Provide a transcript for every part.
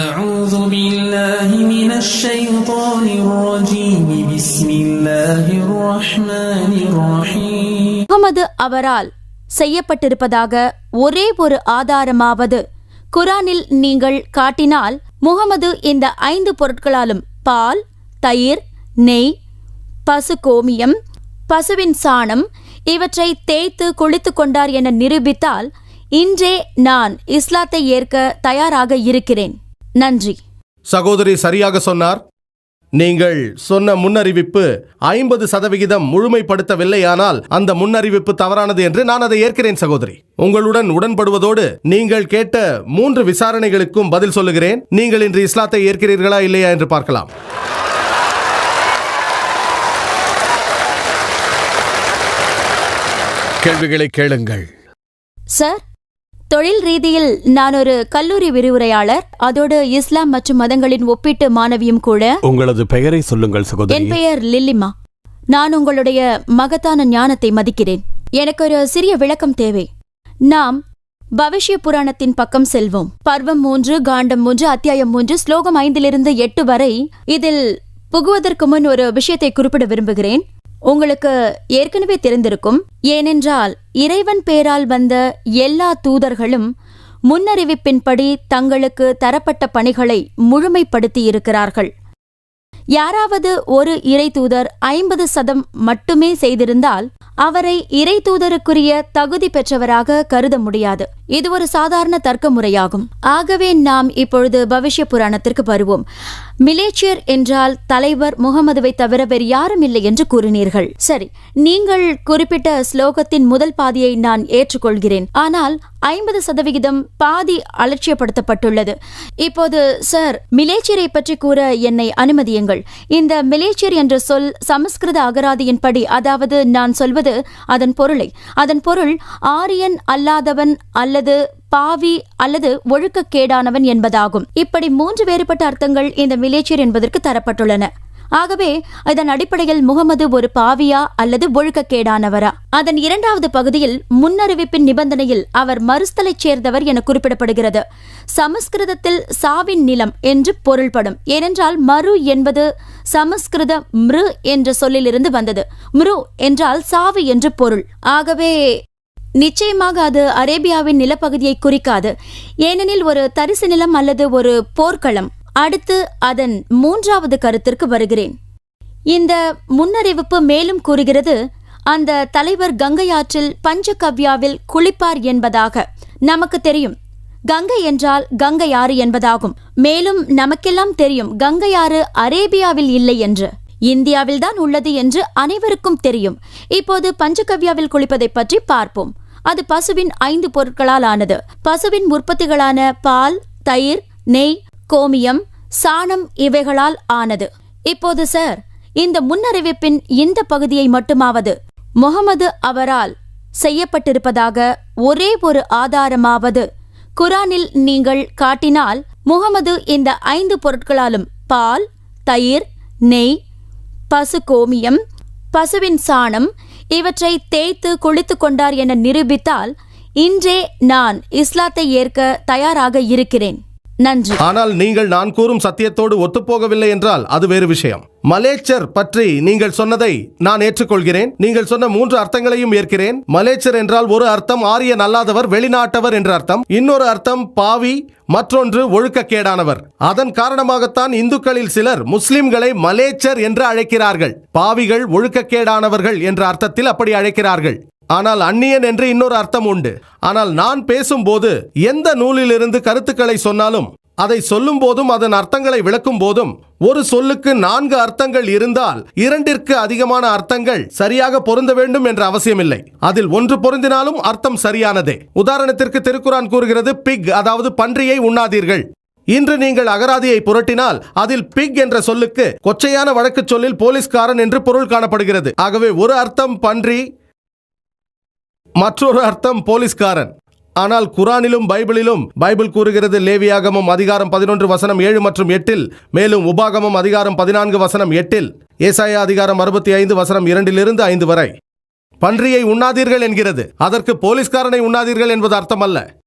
أعوذ بالله من الشيطان الرجيم بسم الله الرحمن الرحيم முகமது அவரால் செய்யப்பட்டிருப்பதாக ஒரே ஒரு ஆதாரமாவது குரானில் நீங்கள் காட்டினால் முகமது இந்த ஐந்து பொருட்களாலும் பால் தயிர் நெய் பசு கோமியம் பசுவின் சாணம் இவற்றை தேய்த்து குளித்துக் கொண்டார் என நிரூபித்தால் இன்றே நான் இஸ்லாத்தை ஏற்க தயாராக இருக்கிறேன் நன்றி. சகோதரி சரியாக சொன்னார். நீங்கள் சொன்ன முன்னறிவிப்பு ஐம்பது சதவிகிதம் முழுமைப்படுத்தவில்லையானால் அந்த முன்னறிவிப்பு தவறானது என்று நான் அதை ஏற்கிறேன் சகோதரி. உங்களுடன் உடன்படுவதோடு நீங்கள் கேட்ட மூன்று விசாரணைகளுக்கும் பதில் சொல்லுகிறேன். நீங்கள் இன்று இஸ்லாத்தை ஏற்கிறீர்களா இல்லையா என்று பார்க்கலாம். கேள்விகளை கேளுங்கள். சார் தொழில் ரீதியில் நான் ஒரு கல்லூரி விரிவுரையாளர். அதோடு இஸ்லாம் மற்றும் மதங்களின் ஒப்பீட்டு மாணவியும் கூட. உங்களது பெயரை சொல்லுங்கள் என் சகோதரி பெயர் லில்லிமா. நான் உங்களுடைய மகத்தான ஞானத்தை மதிக்கிறேன். எனக்கு ஒரு சிறிய விளக்கம் தேவை. நாம் பவிஷ்ய புராணத்தின் பக்கம் செல்வோம். பர்வம் மூன்று காண்டம் மூன்று அத்தியாயம் மூன்று ஸ்லோகம் ஐந்திலிருந்து எட்டு வரை இதில் புகுவதற்கு முன் ஒரு விஷயத்தை குறிப்பிட விரும்புகிறேன். உங்களுக்கு ஏற்கனவே தெரிந்திருக்கும் ஏனென்றால் இறைவன் பேரால் வந்த எல்லா தூதர்களும் முன்னறிவிப்பின்படி தங்களுக்கு தரப்பட்ட பணிகளை முழுமைப்படுத்தியிருக்கிறார்கள். யாராவது ஒரு இறை தூதர் ஐம்பது சதம் மட்டுமே செய்திருந்தால் அவரை இறை தூதருக்குரிய தகுதி பெற்றவராக கருத முடியாது. இது ஒரு சாதாரண தர்க்க முறையாகும் ஆகவே நாம் இப்பொழுது பவிஷ்ய புராணத்திற்கு வருவோம். மிலேச்சியர் என்றால் தலைவர் முகமதுவை தவிர வேறு யாரும் இல்லை என்று கூறினீர்கள். சரி நீங்கள் குறிப்பிட்ட ஸ்லோகத்தின் முதல் பாதியை நான் ஏற்றுக்கொள்கிறேன். ஆனால் ஐம்பது சதவிகிதம் பாதி அலட்சியப்படுத்தப்பட்டுள்ளது. இப்போது சார் மிலேச்சியரை பற்றி கூற என்னை அனுமதியுங்கள். இந்த மிலேச்சியர் என்ற சொல் சமஸ்கிருத அகராதியின்படி அதாவது நான் சொல்வது அதன் பொருளை. அதன் பொருள் ஆரியன் அல்லாதவன் அல்லது பாவி அல்லது ஒழுக்கக்கேடானவன் என்பதாகும். இப்படி மூன்று வேறுபட்ட அர்த்தங்கள் இந்த மிலேச்சியர் என்பதற்கு தரப்பட்டுள்ளன. ஆகவே இதன் அடிப்படையில் முகமது ஒரு பாவியா அல்லது ஒழுக்கக்கேடானவரா? அதன் இரண்டாவது பகுதியில் முன்னறிவிப்பின் நிபந்தனையில் அவர் மறுஸ்தலைச் சேர்ந்தவர் என குறிப்பிடப்படுகிறது. சமஸ்கிருதத்தில் சாவின் நிலம் என்று பொருள்படும். ஏனென்றால் மறு என்பது சமஸ்கிருத மிரு என்ற சொல்லிலிருந்து வந்தது. மிரு என்றால் சாவு என்று பொருள். ஆகவே நிச்சயமாக அது அரேபியாவின் நிலப்பகுதியை குறிக்காது. ஏனெனில் ஒரு தரிசு நிலம் அல்லது ஒரு போர்க்களம். அடுத்து அதன் மூன்றாவது கருத்திற்கு வருகிறேன். இந்த முன்னறிவிப்பு மேலும் கூறுகிறது அந்த தலைவர் கங்கை ஆற்றில் பஞ்சகவ்யாவில் குளிப்பார் என்பதாக நமக்கு தெரியும். கங்கை என்றால் கங்கை ஆறு என்பதாகும். மேலும் நமக்கெல்லாம் தெரியும் கங்கை ஆறு அரேபியாவில் இல்லை என்று. இந்தியாவில்தான் உள்ளது என்று அனைவருக்கும் தெரியும். இப்போது பஞ்சகவ்யாவில் குளிப்பதை பற்றி பார்ப்போம். அது பசுவின் ஐந்து பொருட்களால் ஆனது. பசுவின் உற்பத்திகளான பால் தயிர் நெய் கோமியம் சாணம் இவைகளால் ஆனது. இப்போது சார் இந்த முன்னறிவிப்பின் இந்த பகுதியை மட்டுமாவது முகமது அவரால் செய்யப்பட்டிருப்பதாக ஒரே ஒரு ஆதாரமாவது குரானில் நீங்கள் காட்டினால் முகமது இந்த ஐந்து பொருட்களாலும் பால் தயிர் நெய் பசு கோமியம் பசுவின் சாணம் இவற்றை தேய்த்து குளித்து கொண்டார் என நிரூபித்தால் இன்றே நான் இஸ்லாத்தை ஏற்க தயாராக இருக்கிறேன். நன்றி. ஆனால் நீங்கள் நான் கூறும் சத்தியத்தோடு ஒத்துப்போகவில்லை என்றால் அது வேறு விஷயம். மலேச்சர் பற்றி நீங்கள் சொன்னதை நான் ஏற்றுக்கொள்கிறேன். நீங்கள் சொன்ன மூன்று அர்த்தங்களையும் ஏற்கிறேன். மலேச்சர் என்றால் ஒரு அர்த்தம் ஆரியன் அல்லாதவர் வெளிநாட்டவர் என்ற அர்த்தம். இன்னொரு அர்த்தம் பாவி மற்றொன்று ஒழுக்கக்கேடானவர். அதன் காரணமாகத்தான் இந்துக்களில் சிலர் முஸ்லிம்களை மலேச்சர் என்று அழைக்கிறார்கள். பாவிகள் ஒழுக்கக்கேடானவர்கள் என்ற அர்த்தத்தில் அப்படி அழைக்கிறார்கள். ஆனால் அந்நியன் என்று இன்னொரு அர்த்தம் உண்டு. ஆனால் நான் பேசும்போது எந்த நூலிலிருந்து கருத்துக்களை சொன்னாலும் அதை சொல்லும் போதும் அதன் அர்த்தங்களை விளக்கும் போதும் ஒரு சொல்லுக்கு நான்கு அர்த்தங்கள் இருந்தால் இரண்டிற்கு அதிகமான அர்த்தங்கள் சரியாக பொருந்த வேண்டும் என்ற அவசியமில்லை. அதில் ஒன்று பொருந்தினாலும் அர்த்தம் சரியானதே. உதாரணத்திற்கு திருக்குறான் கூறுகிறது பிக் அதாவது பன்றியை உண்ணாதீர்கள். இன்று நீங்கள் அகராதியை புரட்டினால் அதில் பிக் என்ற சொல்லுக்கு கொச்சையான வழக்குச் சொல்லில் போலீஸ்காரன் என்று பொருள் காணப்படுகிறது. ஆகவே ஒரு அர்த்தம் பன்றி மற்றொரு அர்த்தம் போலீஸ்காரன். ஆனால் குரானிலும் பைபிளிலும் பைபிள் கூறுகிறது லேவியாகமம் அதிகாரம் பதினொன்று வசனம் ஏழு மற்றும் எட்டில் மேலும் உபாகமம் அதிகாரம் பதினான்கு வசனம் எட்டில் ஏசாயா அதிகாரம் அறுபத்தி ஐந்து வசனம் இரண்டிலிருந்து ஐந்து வரை. பன்றியை உண்ணாதீர்கள் என்கிறது. அதற்கு போலீஸ்காரனை உண்ணாதீர்கள் என்பது அர்த்தமல்ல.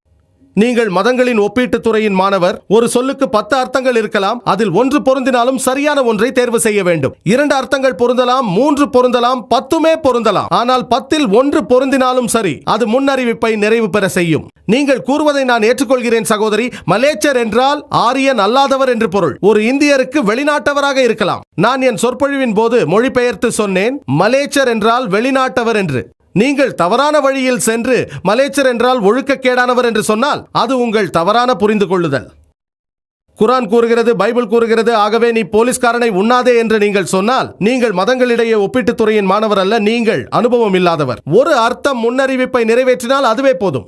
நீங்கள் மதங்களின் ஒப்பீட்டுத் துறையின் மாணவர் ஒரு சொல்லுக்கு பத்து அர்த்தங்கள் இருக்கலாம் அதில் ஒன்று பொருந்தினாலும் சரியான ஒன்றை தேர்வு செய்ய வேண்டும். இரண்டு அர்த்தங்கள் பொருந்தலாம் மூன்று பொருந்தலாம் பத்துமே பொருந்தலாம். ஆனால் பத்தில் ஒன்று பொருந்தினாலும் சரி அது முன்னறிவிப்பை நிறைவு பெற செய்யும். நீங்கள் கூறுவதை நான் ஏற்றுக்கொள்கிறேன் சகோதரி. மலேச்சர் என்றால் ஆரியன் அல்லாதவர் என்று பொருள். ஒரு இந்தியருக்கு வெளிநாட்டவராக இருக்கலாம். நான் என் சொற்பொழிவின் போது மொழிபெயர்த்து சொன்னேன் மலேச்சர் என்றால் வெளிநாட்டவர் என்று. நீங்கள் தவறான வழியில் சென்று மலேச்சர் என்றால் ஒழுக்கக்கேடானவர் என்று சொன்னால் அது உங்கள் தவறான புரிந்து கொள்ளுதல் குரான் கூறுகிறது பைபிள் கூறுகிறது ஆகவே நீ போலீஸ்காரனை உண்ணாதே என்று நீங்கள் சொன்னால் நீங்கள் மதங்களிடையே ஒப்பீட்டுத் துறையின் மாணவர் அல்ல நீங்கள் அனுபவம் இல்லாதவர். ஒரு அர்த்தம் முன்னறிவிப்பை நிறைவேற்றினால் அதுவே போதும்.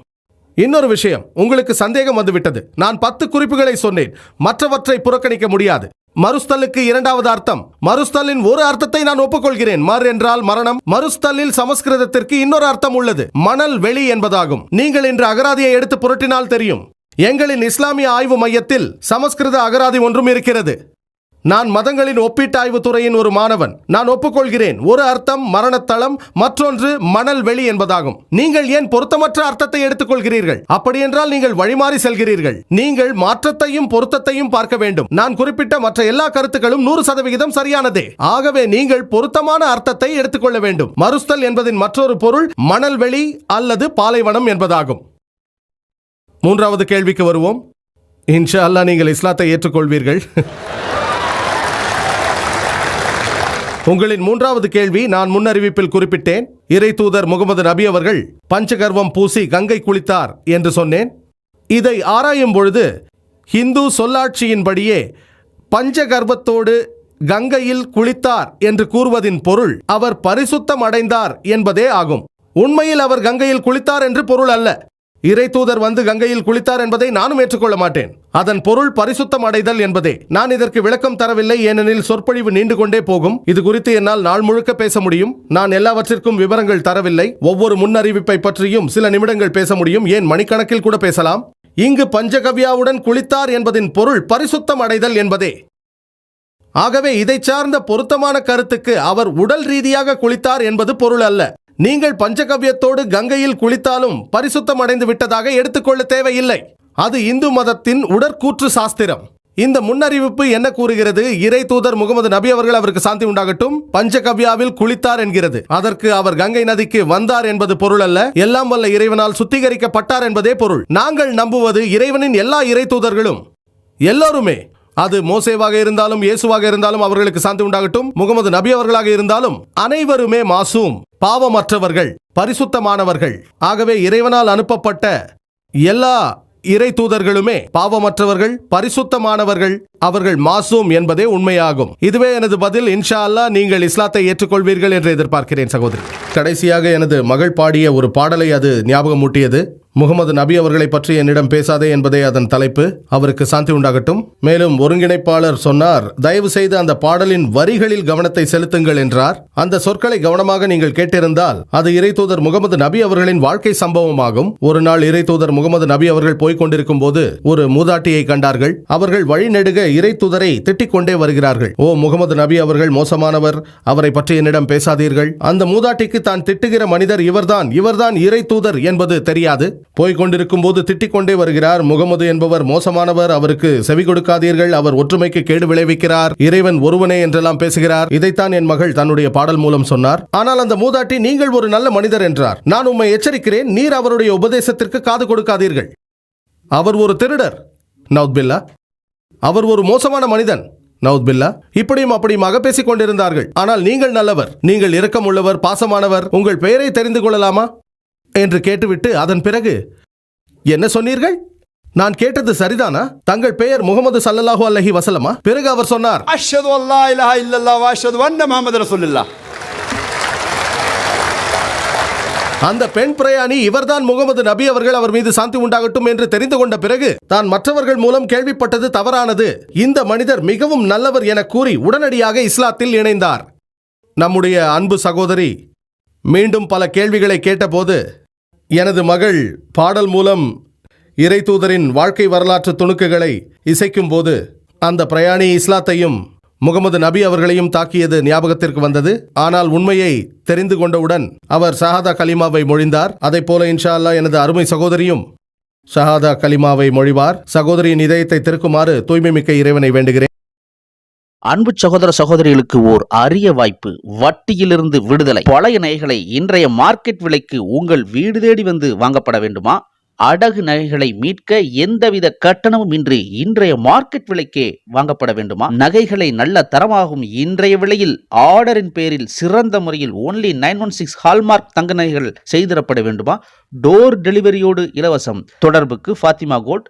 இன்னொரு விஷயம் உங்களுக்கு சந்தேகம் வந்துவிட்டது. நான் பத்து குறிப்புகளை சொன்னேன். மற்றவற்றை புறக்கணிக்க முடியாது. மறுஸ்தலுக்கு இரண்டாவது அர்த்தம். மறுஸ்தலின் ஒரு அர்த்தத்தை நான் ஒப்புக்கொள்கிறேன். மர் என்றால் மரணம். மறுஸ்தலில் சமஸ்கிருதத்திற்கு இன்னொரு அர்த்தம் உள்ளது. மணல் வெளி என்பதாகும். நீங்கள் இன்று அகராதியை எடுத்து புரட்டினால் தெரியும். எங்களின் இஸ்லாமிய ஆய்வு மையத்தில் சமஸ்கிருத அகராதி ஒன்றும் இருக்கிறது. நான் மதங்களின் ஒப்பீட்டாய்வு துறையின் ஒரு மாணவன். நான் ஒப்புக்கொள்கிறேன். ஒரு அர்த்தம் மரணத்தளம் மற்றொன்று மணல் வெளி என்பதாகும். நீங்கள் ஏன் பொருத்தமற்ற அர்த்தத்தை எடுத்துக்கொள்கிறீர்கள்? அப்படியென்றால் நீங்கள் வழிமாறி செல்கிறீர்கள். நீங்கள் மாற்றத்தையும் பொருத்தத்தையும் பார்க்க வேண்டும். நான் குறிப்பிட்ட மற்ற எல்லா கருத்துக்களும் நூறு சதவிகிதம் சரியானதே. ஆகவே நீங்கள் பொருத்தமான அர்த்தத்தை எடுத்துக்கொள்ள வேண்டும். மறுஸ்தல் என்பதின் மற்றொரு பொருள் மணல் வெளி அல்லது பாலைவனம் என்பதாகும். மூன்றாவது கேள்விக்கு வருவோம். இன்ஷா அல்லாஹ் நீங்கள் இஸ்லாத்தை ஏற்றுக்கொள்வீர்கள். உங்களின் மூன்றாவது கேள்வி நான் முன்னறிவிப்பில் குறிப்பிட்டேன். இறை தூதர் முகமது நபி அவர்கள் பஞ்சகர்வம் பூசி கங்கை குளித்தார் என்று சொன்னேன். இதை ஆராயும் பொழுது ஹிந்து சொல்லாட்சியின்படியே பஞ்சகர்வத்தோடு கங்கையில் குளித்தார் என்று கூறுவதின் பொருள் அவர் பரிசுத்தம் அடைந்தார் என்பதே ஆகும். உண்மையில் அவர் கங்கையில் குளித்தார் என்று பொருள் அல்ல. இறை தூதர் வந்து கங்கையில் குளித்தார் என்பதை நானும் ஏற்றுக்கொள்ள மாட்டேன். அதன் பொருள் பரிசுத்தம் அடைதல் என்பதே. நான் இதற்கு விளக்கம் தரவில்லை ஏனெனில் சொற்பொழிவு நீண்டு கொண்டே போகும். இது குறித்து என்னால் நாள் முழுக்க பேச முடியும். நான் எல்லாவற்றிற்கும் விவரங்கள் தரவில்லை. ஒவ்வொரு முன்னறிவிப்பை பற்றியும் சில நிமிடங்கள் பேச முடியும். ஏன் மணிக்கணக்கில் கூட பேசலாம்? இங்கு பஞ்சகவ்யாவுடன் குளித்தார் என்பதின் பொருள் பரிசுத்தம் அடைதல் என்பதே. ஆகவே இதை சார்ந்த பொருத்தமான கருத்துக்கு அவர் உடல் ரீதியாக குளித்தார் என்பது பொருள் அல்ல. நீங்கள் பஞ்சகவ்யத்தோடு கங்கையில் குளித்தாலும் பரிசுத்தம் அடைந்து விட்டதாக எடுத்துக்கொள்ள தேவையில்லை. அது இந்து மதத்தின் உடற்கூற்று சாஸ்திரம். இந்த முன்னறிவிப்பு என்ன கூறுகிறது? இறை தூதர் முகமது நபி அவர்கள் அவருக்கு சாந்தி உண்டாகட்டும். பஞ்சகவ்யாவில் குளித்தார் என்கிறது. அதற்கு அவர் கங்கை நதிக்கு வந்தார் என்பது பொருள் அல்ல. எல்லாம் வல்ல இறைவனால் சுத்திகரிக்கப்பட்டார் என்பதே பொருள். நாங்கள் நம்புவது இறைவனின் எல்லா இறை தூதர்களும். எல்லோருமே. அது மோசேவாக இருந்தாலும் இயேசுவாக இருந்தாலும் அவர்களுக்கு சாந்தி உண்டாகட்டும். முகமது நபி அவர்களாக இருந்தாலும் அனைவருமே மாசூம் பாவமற்றவர்கள் பரிசுத்தமானவர்கள். ஆகவே இறைவனால் அனுப்பப்பட்ட எல்லா இறை தூதர்களுமே பாவமற்றவர்கள் பரிசுத்தமானவர்கள் அவர்கள் மாசூம் என்பதே உண்மையாகும். இதுவே எனது பதில். இன்ஷா அல்லாஹ் நீங்கள் இஸ்லாத்தை ஏற்றுக்கொள்வீர்கள் என்று எதிர்பார்க்கிறேன் சகோதரி. கடைசியாக எனது மகள் பாடிய ஒரு பாடலை அது ஞாபகமூட்டியது. முகமது நபி அவர்களை பற்றி என்னிடம் பேசாதே என்பதே அதன் தலைப்பு. அவருக்கு சாந்தி உண்டாகட்டும். மேலும் ஒருங்கிணைப்பாளர் சொன்னார் தயவு செய்து அந்த பாடலின் வரிகளில் கவனத்தை செலுத்துங்கள் என்றார். அந்த சொற்களை கவனமாக நீங்கள் கேட்டிருந்தால் அது இறை தூதர் முகமது நபி அவர்களின் வாழ்க்கை சம்பவமாகும். ஒரு நாள் இறை தூதர் முகமது நபி அவர்கள் போய்க் கொண்டிருக்கும் போது ஒரு மூதாட்டியை கண்டார்கள். அவர்கள் வழிநெடுக இறை தூதரை திட்டிக் கொண்டே வருகிறார்கள். ஓ முகமது நபி அவர்கள் மோசமானவர். அவரை பற்றி என்னிடம் பேசாதீர்கள். அந்த மூதாட்டிக்கு தான் திட்டுகிற மனிதர் இவர்தான். இவர்தான் இறை தூதர் என்பது தெரியாது. போய்க் கொண்டிருக்கும் போது திட்டிக் கொண்டே வருகிறார். முகமது என்பவர் மோசமானவர். அவருக்கு செவி கொடுக்காதீர்கள். அவர் ஒற்றுமைக்கு கேடு விளைவிக்கிறார். இறைவன் ஒருவனே என்றெல்லாம் பேசுகிறார். இதைத்தான் என் மகள் தன்னுடைய பாடல் மூலம் சொன்னார். ஆனால் அந்த மூதாட்டி நீங்கள் ஒரு நல்ல மனிதர் என்றார். நான் உம்மை எச்சரிக்கிறேன். நீர் அவருடைய உபதேசத்திற்கு காது கொடுக்காதீர்கள். அவர் ஒரு திருடர். நவுத்பில்லா அவர் ஒரு மோசமான மனிதன். நவுத்பில்லா இப்படியும் அப்படியுமாக பேசிக் கொண்டிருந்தார்கள் ஆனால் நீங்கள் நல்லவர். நீங்கள் இரக்கம் உள்ளவர் பாசமானவர். உங்கள் பெயரை தெரிந்து கொள்ளலாமா? என்று கேட்டுவிட்டு அதன் பிறகு என்ன சொன்னீர்கள்? நான் கேட்டது சரிதானா? தங்கள் பெயர் முகமது சல்லல்லாஹு அல்லஹி வசலமா பிறகு அவர் சொன்னார் அஷ்ஹது அல்லா இலஹா இல்லல்லாஹ் அஷ்ஹது அன்ன முஹம்மது ரசூலுல்லாஹ். அந்த பெண் பிரயாணி இவர்தான் முகமது நபி அவர்கள் அவர் மீது சாந்தி உண்டாகட்டும் என்று தெரிந்து கொண்ட பிறகு தான் மற்றவர்கள் மூலம் கேள்விப்பட்டது தவறானது. இந்த மனிதர் மிகவும் நல்லவர் என கூறி உடனடியாக இஸ்லாத்தில் இணைந்தார். நம்முடைய அன்பு சகோதரி மீண்டும் பல கேள்விகளை கேட்டபோது எனது மகள் பாடல் மூலம் இறை தூதரின் வாழ்க்கை வரலாற்று துணுக்குகளை இசைக்கும் போது அந்த பிரயாணி இஸ்லாத்தையும் முகமது நபி அவர்களையும் தாக்கியது ஞாபகத்திற்கு வந்தது. ஆனால் உண்மையை தெரிந்து கொண்டவுடன் அவர் ஷஹாதா கலிமாவை மொழிந்தார். அதைப் போல இன்ஷா அல்லாஹ் எனது அருமை சகோதரியும் ஷஹாதா கலிமாவை மொழிவார். சகோதரியின் இதயத்தை திருக்குமாறு தூய்மை மிக்க இறைவனை வேண்டுகிறேன். அன்பு சகோதர சகோதரிகளுக்கு ஓர் அரிய வாய்ப்பு வட்டியிலிருந்து விடுதலை. பழைய நகைகளை இன்றைய மார்க்கெட் விலைக்கு உங்கள் வீடு தேடி வந்து வாங்கப்பட வேண்டுமா? அடகு நகைகளை மீட்க எந்தவித கட்டணமும் இன்றி இன்றைய மார்க்கெட் விலைக்கே வாங்கப்பட வேண்டுமா? நகைகளை நல்ல தரமாகும் இன்றைய விலையில் ஆர்டரின் பேரில் சிறந்த முறையில் only nine one six hallmark தங்க நகைகள் செய்திடப்பட வேண்டுமா? டோர் டெலிவரியோடு இலவசம். தொடர்புக்கு Fathima gold